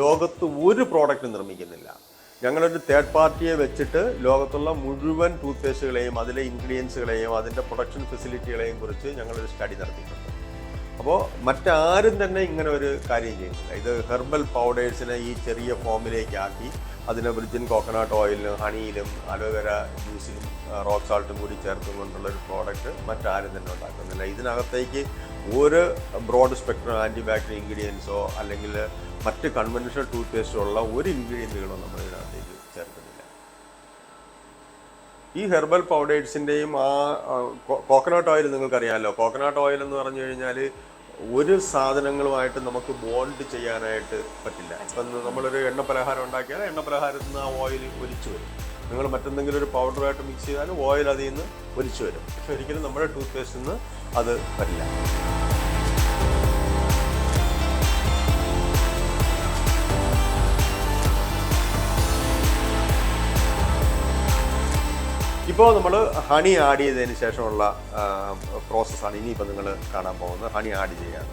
ലോകത്ത് ഒരു പ്രോഡക്റ്റ് നിർമ്മിക്കുന്നില്ല. ഞങ്ങളൊരു തേർഡ് പാർട്ടിയെ വെച്ചിട്ട് ലോകത്തുള്ള മുഴുവൻ ടൂത്ത് പേസ്റ്റുകളെയും അതിലെ ഇൻഗ്രീഡിയൻസുകളെയും അതിന്റെ പ്രൊഡക്ഷൻ ഫെസിലിറ്റികളെയും കുറിച്ച് ഞങ്ങളൊരു സ്റ്റഡി നടത്തിയിട്ടുണ്ട്. അപ്പോൾ മറ്റാരും തന്നെ ഇങ്ങനെ ഒരു കാര്യം ചെയ്യുന്നില്ല. ഇത് ഹെർബൽ പൗഡേഴ്സിനെ ഈ ചെറിയ ഫോമിലേക്ക് ആക്കി അതിന് വിർജിൻ കോക്കനട്ട് ഓയിലിലും ഹണിയിലും അലോവേര ജ്യൂസിലും റോക്ക് സാൾട്ടും കൂടി ചേർത്തും കൊണ്ടുള്ള ഒരു പ്രോഡക്റ്റ് മറ്റാരും തന്നെ ഉണ്ടാക്കുന്നില്ല. ഇതിനകത്തേക്ക് ഒരു ബ്രോഡ് സ്പെക്ട്രം ആന്റി ബാക്ടീരിയൽ ഇൻഗ്രീഡിയൻസോ അല്ലെങ്കിൽ മറ്റ് കൺവെൻഷണൽ ടൂത്ത് പേസ്റ്റോ ഉള്ള ഒരു ഇൻഗ്രീഡിയന്റുകളോ നമ്മൾ ഇതിനകത്തേക്ക് ഈ ഹെർബൽ പൗഡേഴ്സിന്റെയും ആ കോക്കനട്ട് ഓയിൽ നിങ്ങൾക്കറിയാമല്ലോ കോക്കനട്ട് ഓയിൽ എന്ന് പറഞ്ഞു കഴിഞ്ഞാൽ ഒരു സാധനങ്ങളുമായിട്ട് നമുക്ക് ബോണ്ട് ചെയ്യാനായിട്ട് പറ്റില്ല. ഇപ്പം നമ്മളൊരു എണ്ണ പലഹാരം ഉണ്ടാക്കിയാൽ എണ്ണ പലഹാരത്തിൽ നിന്ന് ആ ഓയിൽ ഒലിച്ചു വരും. നിങ്ങൾ മറ്റെന്തെങ്കിലും ഒരു പൗഡറായിട്ട് മിക്സ് ചെയ്താലും ഓയിൽ അതിൽ നിന്ന് ഒലിച്ചു വരും. പക്ഷെ ഒരിക്കലും നമ്മുടെ ടൂത്ത് പേസ്റ്റിൽ നിന്ന് അത് വരില്ല ഇപ്പോൾ നമ്മൾ ഹണി ആഡ് ചെയ്തതിന് ശേഷമുള്ള പ്രോസസ്സാണ് ഇനിയിപ്പോൾ നിങ്ങൾ കാണാൻ പോകുന്നത്. ഹണി ആഡ് ചെയ്യാണ്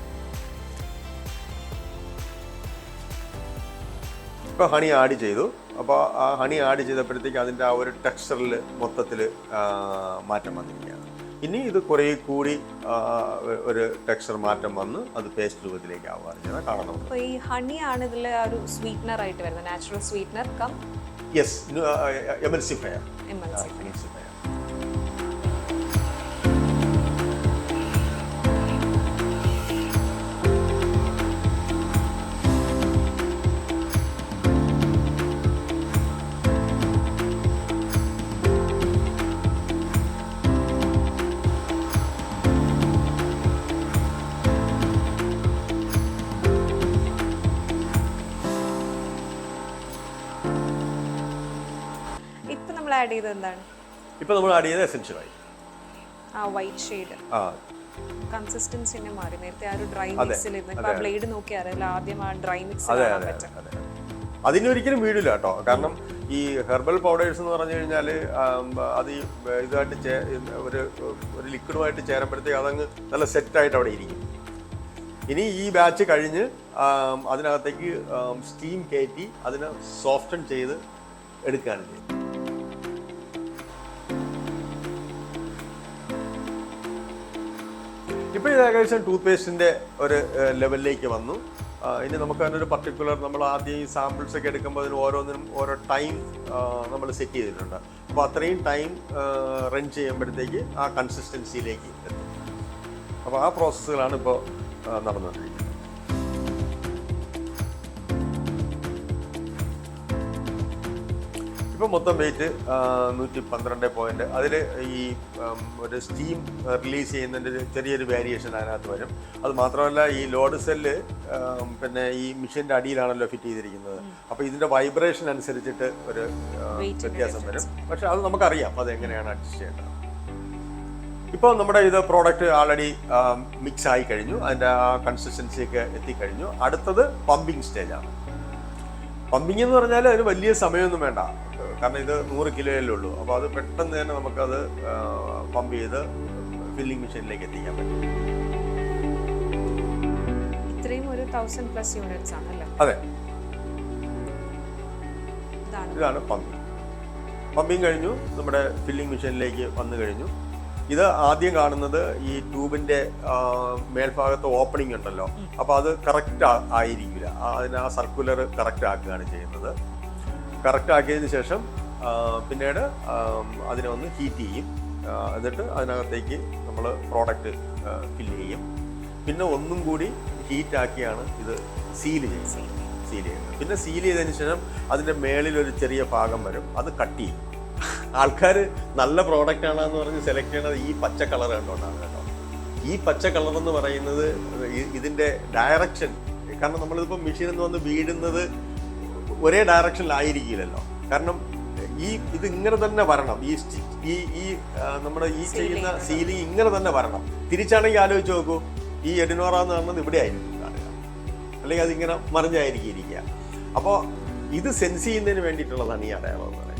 ഇപ്പോൾ ഹണി ആഡ് ചെയ്തു. അപ്പോൾ ആ ഹണി ആഡ് ചെയ്തപ്പോഴത്തേക്ക് അതിന്റെ ആ ഒരു ടെക്സ്ചറിൽ മൊത്തത്തിൽ മാറ്റം വന്നിരിക്കുകയാണ്. ഇനി ഇത് കുറേ കൂടി ഒരു ടെക്സ്ചർ മാറ്റം വന്ന് അത് പേസ്റ്റ് രൂപത്തിലേക്ക് ആവുകയാണ് ചെയ്യുന്നത്. കാണണം അപ്പോൾ ഈ ആണ് ഇതിൽ ഒരു സ്വീറ്റ്നർ ആയിട്ട് വരുന്നത്. Natural sweetener cum yes emulsifier. എമൽസി emulsifier. Add ചെയ്തത് എന്താണ്? ഇപ്പോൾ നമ്മൾ ആഡ് ചെയ്ത എസൻഷ്യൽ ഓയിൽ ആ വൈറ്റ് ഷേഡ് ആ. കൺസിസ്റ്റൻസി തന്നെ മാറി. നേരത്തെ ആ ഒരു ഡ്രൈ മിക്സിൽ ഇരുന്ന് ബ്ലേഡ് നോക്കി അറിയില്ല ആദ്യം ആ ഡ്രൈ മിക്സ് അതെ അതെ അതെ. അതിനൊരിക്കലും വീടില്ല കേട്ടോ. കാരണം ഈ ഹെർബൽ പൗഡേഴ്സ് എന്ന് പറഞ്ഞു കഴിഞ്ഞാൽ അത് ഈ ഇതായിട്ട് ചേ- ഒരു ഒരു ലിക്വിഡുമായിട്ട് ചേരുമ്പോഴത്തേക്ക് അതങ്ങ് നല്ല സെറ്റായിട്ട് അവിടെ ഇരിക്കും. ഇനി ഈ ബാച്ച് കഴിഞ്ഞ് അതിനകത്തേക്ക് സ്റ്റീം കയറ്റി അതിനെ സോഫ്റ്റൺ ചെയ്ത് എടുക്കുകയാണ് ഇപ്പോൾ ഇത് ഏകദേശം ടൂത്ത് പേസ്റ്റിന്റെ ഒരു ലെവലിലേക്ക് വന്നു. ഇനി നമുക്ക് അതിനൊരു പർട്ടിക്കുലർ നമ്മൾ ആദ്യം ഈ സാമ്പിൾസ് ഒക്കെ എടുക്കുമ്പോൾ അതിന് ഓരോന്നിനും ഓരോ ടൈം നമ്മൾ സെറ്റ് ചെയ്തിട്ടുണ്ട്. അപ്പോൾ അത്രയും ടൈം റൺ ചെയ്യുമ്പോഴത്തേക്ക് ആ കൺസിസ്റ്റൻസിയിലേക്ക് എത്തും. അപ്പോൾ ആ പ്രോസസ്സുകളാണ് ഇപ്പോൾ നടന്നുകൊണ്ടിരിക്കുന്നത്. ഇപ്പോൾ മൊത്തം വെയിറ്റ് നൂറ്റി പന്ത്രണ്ട് പോയിന്റ് അതിൽ ഈ ഒരു സ്റ്റീം റിലീസ് ചെയ്യുന്നതിന്റെ ചെറിയൊരു വേരിയേഷൻ അതിനകത്ത് വരും. അത് മാത്രമല്ല ഈ ലോഡ് സെല്ല് പിന്നെ ഈ മിഷീന്റെ അടിയിലാണല്ലോ ഫിറ്റ് ചെയ്തിരിക്കുന്നത്. അപ്പോൾ ഇതിന്റെ വൈബ്രേഷൻ അനുസരിച്ചിട്ട് ഒരു വ്യത്യാസം വരും. പക്ഷെ അത് നമുക്കറിയാം അത് എങ്ങനെയാണ് അഡ്ജസ്റ്റ് ചെയ്യേണ്ടത്. ഇപ്പോൾ നമ്മുടെ ഇത് പ്രോഡക്റ്റ് ആൾറെഡി മിക്സ് ആയി കഴിഞ്ഞു. അതിന്റെ ആ കൺസിസ്റ്റൻസിയൊക്കെ എത്തിക്കഴിഞ്ഞു. അടുത്തത് പമ്പിങ് സ്റ്റേജാണ് പമ്പിങ് എന്ന് പറഞ്ഞാൽ അതിന് വലിയ സമയമൊന്നും വേണ്ട. കാരണം ഇത് നൂറ് കിലോയല്ലേ ഉള്ളൂ. അപ്പോൾ അത് പെട്ടെന്ന് തന്നെ നമുക്കത് പമ്പ് ചെയ്ത് ഫില്ലിംഗ് മെഷീനിലേക്ക് എത്തിക്കാൻ പറ്റും. ഇത്രയും ഒരു തൗസൻഡ് പ്ലസ് യൂണിറ്റ്സ് അതെ. ഇതാണ്. പമ്പിങ് പമ്പിങ് കഴിഞ്ഞു. നമ്മുടെ ഫില്ലിംഗ് മെഷീനിലേക്ക് വന്നു കഴിഞ്ഞു. ഇത് ആദ്യം കാണുന്നത് ഈ ട്യൂബിന്റെ മേൽഭാഗത്ത് ഓപ്പണിംഗ് ഉണ്ടല്ലോ. അപ്പോൾ അത് കറക്റ്റ് ആയിരിക്കില്ല. അതിന് ആ സർക്കുലർ കറക്റ്റ് ആക്കുകയാണ് ചെയ്യുന്നത്. കറക്റ്റ് ആക്കിയതിന് ശേഷം പിന്നീട് അതിനെ ഒന്ന് ഹീറ്റ് ചെയ്യും. എന്നിട്ട് അതിനകത്തേക്ക് നമ്മൾ പ്രോഡക്റ്റ് ഫില്ല് ചെയ്യും. പിന്നെ ഒന്നും കൂടി ഹീറ്റാക്കിയാണ് ഇത് സീൽ ചെയ്യുന്നത്. സീൽ ചെയ്യുന്നത്. പിന്നെ സീൽ ചെയ്തതിന് ശേഷം അതിന്റെ മേളിൽ ഒരു ചെറിയ ഭാഗം വരും. അത് കട്ട് ചെയ്യും. ആൾക്കാർ നല്ല പ്രോഡക്റ്റ് ആണെന്ന് പറഞ്ഞ് സെലക്ട് ചെയ്യണത് ഈ പച്ച കളർ കണ്ടുകൊണ്ടാണ് കേട്ടോ. ഈ പച്ച കളർ എന്ന് പറയുന്നത് ഇതിന്റെ ഡയറക്ഷൻ കാരണം നമ്മളിതിപ്പോൾ മെഷീനിൽ നിന്ന് വന്ന് വീഴുന്നത് ഒരേ ഡയറക്ഷനിലായിരിക്കില്ലല്ലോ. കാരണം ഈ ഇത് ഇങ്ങനെ തന്നെ വരണം. ഈ സ്റ്റി- ഈ ഈ നമ്മുടെ ഈ ചെയ്യുന്ന സീലിംഗ് ഇങ്ങനെ തന്നെ വരണം. തിരിച്ചാണെങ്കിൽ ആലോചിച്ച് നോക്കൂ ഈ എഡിനോറ എന്ന് പറഞ്ഞത് ഇവിടെ ആയിരിക്കും കാണുക അല്ലെങ്കിൽ അതിങ്ങനെ മറിഞ്ഞായിരിക്കും ഇരിക്കുക. അപ്പോൾ ഇത് സെൻസ് ചെയ്യുന്നതിന് വേണ്ടിയിട്ടുള്ളതാണ് ഈ അടയാളം എന്ന് പറയുന്നത്.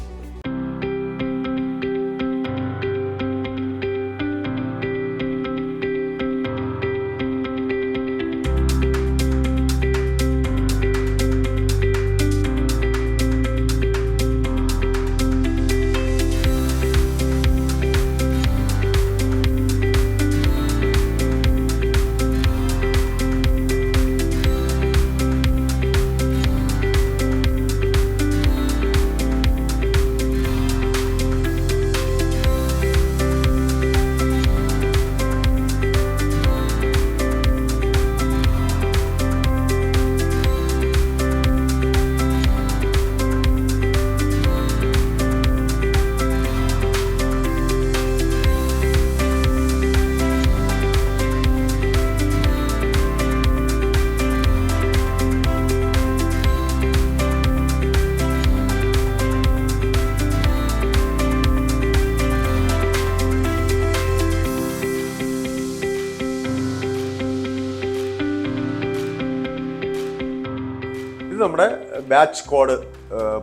ബാച്ച് കോഡ്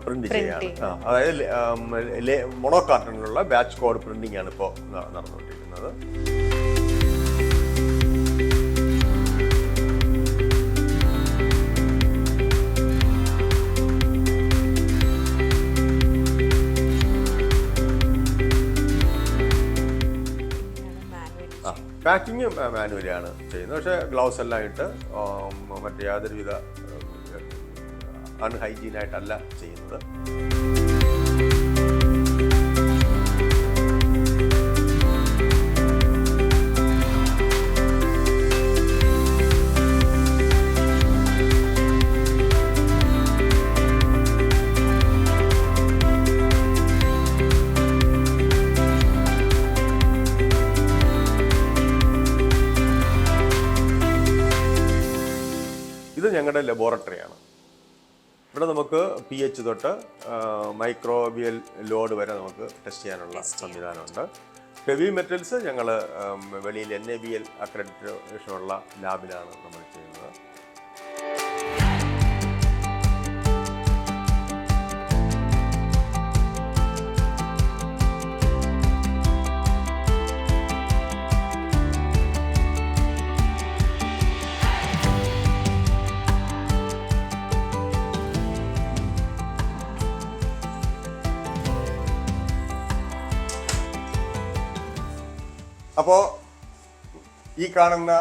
പ്രിന്റ് ചെയ്യാണ്. അതായത് മൊണോ കാർട്ടണിലുള്ള ബാച്ച് കോഡ് പ്രിന്റിംഗ് ആണ് ഇപ്പോൾ നടന്നുകൊണ്ടിരിക്കുന്നത്. പാക്കിങ് മാനുവലിയാണ് ചെയ്യുന്നത്. പക്ഷേ ഗ്ലൗസ് എല്ലാം ഇട്ട് മറ്റേ യാതൊരുവിധ അൺഹൈജീനായിട്ടല്ല ചെയ്യുന്നത്. ഇത് ഞങ്ങളുടെ ലബോറട്ടറിയാണ് ഇവിടെ നമുക്ക് പി എച്ച് തൊട്ട് മൈക്രോബിയൽ ലോഡ് വരെ നമുക്ക് ടെസ്റ്റ് ചെയ്യാനുള്ള സംവിധാനമുണ്ട്. ഹെവി മെറ്റൽസ് ഞങ്ങൾ വെളിയിൽ എൻ എ ബി എൽ അക്രഡിറ്റേഷനുള്ള ലാബിലാണ് നമ്മൾ ചെയ്യുന്നത്. അപ്പോൾ ഈ കാണുന്ന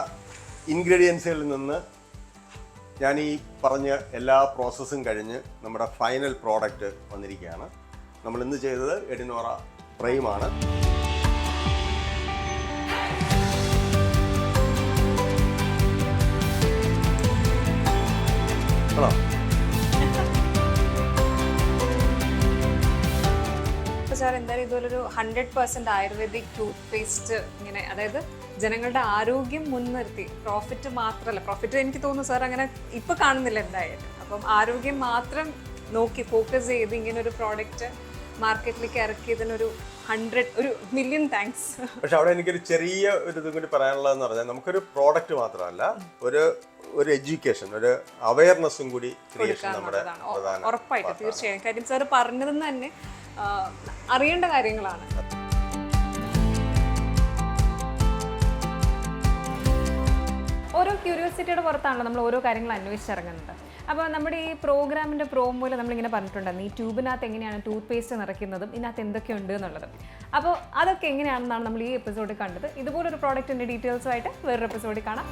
ഇൻഗ്രീഡിയൻസുകളിൽ നിന്ന് ഞാൻ ഈ പറഞ്ഞ എല്ലാ പ്രോസസ്സും കഴിഞ്ഞ് നമ്മുടെ ഫൈനൽ പ്രോഡക്റ്റ് വന്നിരിക്കുകയാണ്. നമ്മൾ ഇന്ന് ചെയ്തത് എഡിനോറ പ്രൈമാണ്. ആണോ? സാർ എന്തായാലും ഇതുപോലൊരു hundred percent Ayurvedic toothpaste ഇങ്ങനെ അതായത് ജനങ്ങളുടെ ആരോഗ്യം മുൻനിർത്തി പ്രോഫിറ്റ് മാത്രമല്ല പ്രോഫിറ്റ് എനിക്ക് തോന്നുന്നു സാർ അങ്ങനെ ഇപ്പൊ കാണുന്നില്ല എന്തായാലും. അപ്പം ആരോഗ്യം മാത്രം നോക്കി ഫോക്കസ് ചെയ്ത് ഇങ്ങനെ ഒരു പ്രോഡക്റ്റ് മാർക്കറ്റിലേക്ക് ഇറക്കിയതിനൊരു ഹൺഡ്രഡ് ഒരു മില്യൺ താങ്ക്സ് പക്ഷെ അവിടെ എനിക്കൊരു ചെറിയ ഒരു ഇതും കൂടി പറയാനുള്ളതെന്ന് പറഞ്ഞാൽ നമുക്കൊരു പ്രോഡക്റ്റ് മാത്രമല്ല ഒരു ഒരു എഡ്യൂക്കേഷൻ ഒരു അവയർനെസ്സും കൂടി ക്രിയേഷൻ നമ്മുടെ ഉറപ്പായിട്ട് തീർച്ചയായും. കാര്യം സാർ പറഞ്ഞതെന്ന് തന്നെ അറിയേണ്ട കാര്യങ്ങളാണ്. ഓരോ ക്യൂരിയോസിറ്റിയുടെ പുറത്താണല്ലോ നമ്മൾ ഓരോ കാര്യങ്ങൾ അന്വേഷിച്ചിറങ്ങുന്നത്. അപ്പോൾ നമ്മുടെ ഈ പ്രോഗ്രാമിന്റെ പ്രോമോയിൽ നമ്മളിങ്ങനെ പറഞ്ഞിട്ടുണ്ടായിരുന്നു ഈ ട്യൂബിനകത്ത് എങ്ങനെയാണ് ടൂത്ത് പേസ്റ്റ് നിറയ്ക്കുന്നതും ഇതിനകത്ത് എന്തൊക്കെയുണ്ട് എന്നുള്ളതും? അപ്പോൾ അതൊക്കെ എങ്ങനെയാണെന്നാണ് നമ്മൾ ഈ എപ്പിസോഡിൽ കണ്ടത്. ഇതുപോലൊരു പ്രോഡക്റ്റിന്റെ ഡീറ്റെയിൽസുമായിട്ട് വേറൊരു എപ്പിസോഡിൽ കാണാം.